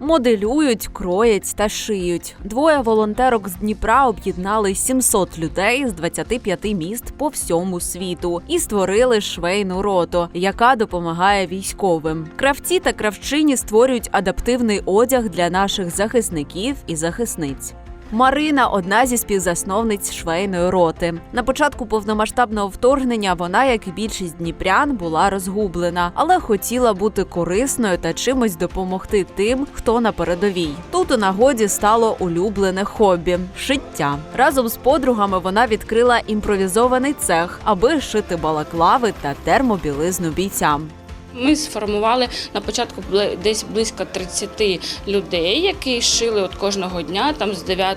Моделюють, кроять та шиють. Двоє волонтерок з Дніпра об'єднали 700 людей з 25 міст по всьому світу і створили швейну роту, яка допомагає військовим. Кравці та кравчині створюють адаптивний одяг для наших захисників і захисниць. Марина одна зі співзасновниць швейної роти. На початку повномасштабного вторгнення вона, як і більшість дніпрян, була розгублена, але хотіла бути корисною та чимось допомогти тим, хто на передовій. Тут у нагоді стало улюблене хобі шиття. Разом з подругами вона відкрила імпровізований цех, аби шити балаклави та термобілизну бійцям. Ми сформували на початку десь близько 30 людей, які шили от кожного дня, там з 9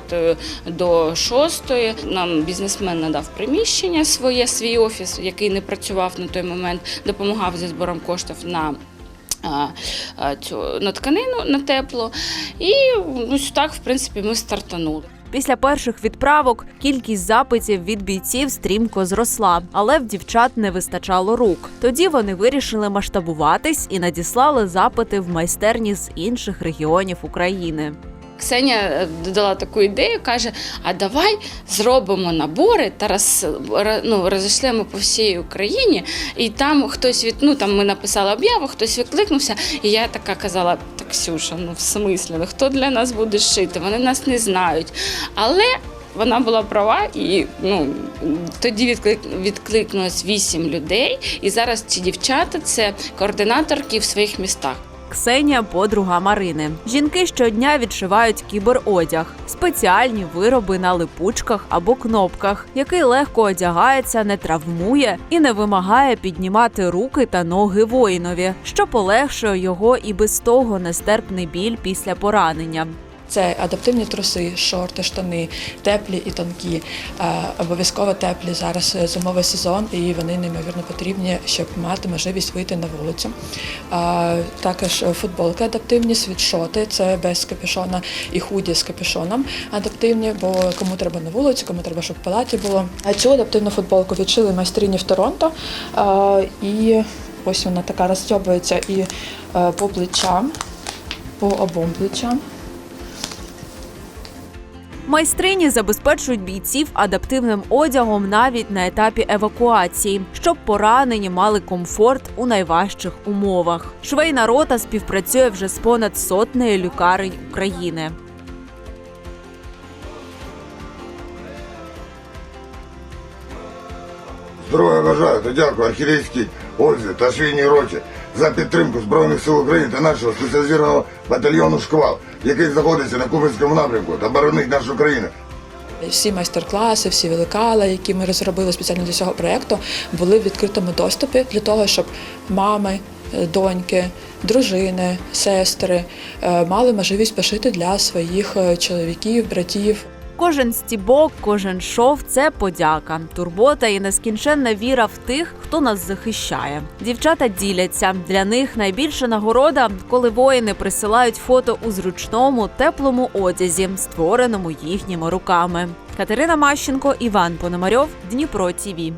до 6. Нам бізнесмен надав приміщення своє, свій офіс, який не працював на той момент, допомагав зі збором коштів на. Цю на тканину на тепло, і ну, так, в принципі, ми стартанули. Після перших відправок кількість запитів від бійців стрімко зросла, але в дівчат не вистачало рук. Тоді вони вирішили масштабуватись і надіслали запити в майстерні з інших регіонів України. Ксенія е, додала таку ідею, каже: а давай зробимо набори та роз, ну, розійшлемо по всій Україні. І там хтось від ну там ми написали об'яву, хтось відкликнувся. І я така казала: Ксюша, ну в смислі, ну хто для нас буде шити? Вони нас не знають. Але вона була права, і ну тоді відклик, відкликнулось вісім людей. І зараз ці дівчата це координаторки в своїх містах. Ксенія подруга Марини. Жінки щодня відшивають кіберодяг, спеціальні вироби на липучках або кнопках, який легко одягається, не травмує і не вимагає піднімати руки та ноги воїнові, що полегшує його і без того нестерпний біль після поранення. Це адаптивні труси, шорти, штани, теплі і тонкі. Е, Обов'язково теплі зараз е, зимовий сезон, і вони неймовірно потрібні, щоб мати можливість вийти на вулицю. Е, Також футболки адаптивні, світшоти, це без капюшона і худі з капюшоном адаптивні, бо кому треба на вулицю, кому треба, щоб в палаті було. Цю адаптивну футболку відшили майстрині в Торонто. І ось вона така розстьобується і по плечам, по обом плечам. Майстрині забезпечують бійців адаптивним одягом навіть на етапі евакуації, щоб поранені мали комфорт у найважчих умовах. Швейна рота співпрацює вже з понад сотнею лікарень України. Здоров'я бажаю та дякую архірейській Ользі та швейній роті за підтримку Збройних сил України та нашого спеціалізованого батальйону «Шквал», який знаходиться на Купинському напрямку та боронить нашу країну. Всі майстер-класи, всі великали, які ми розробили спеціально для цього проєкту, були в відкритому доступі для того, щоб мами, е, доньки, дружини, сестри е, мали можливість пошити для своїх е, чоловіків, братів. Кожен стібок, кожен шов це подяка, турбота і нескінченна віра в тих, хто нас захищає. Дівчата діляться для них найбільша нагорода, коли воїни присилають фото у зручному теплому одязі, створеному їхніми руками. Катерина Мащенко, Іван Пономарьов, Дніпро ТІВІ.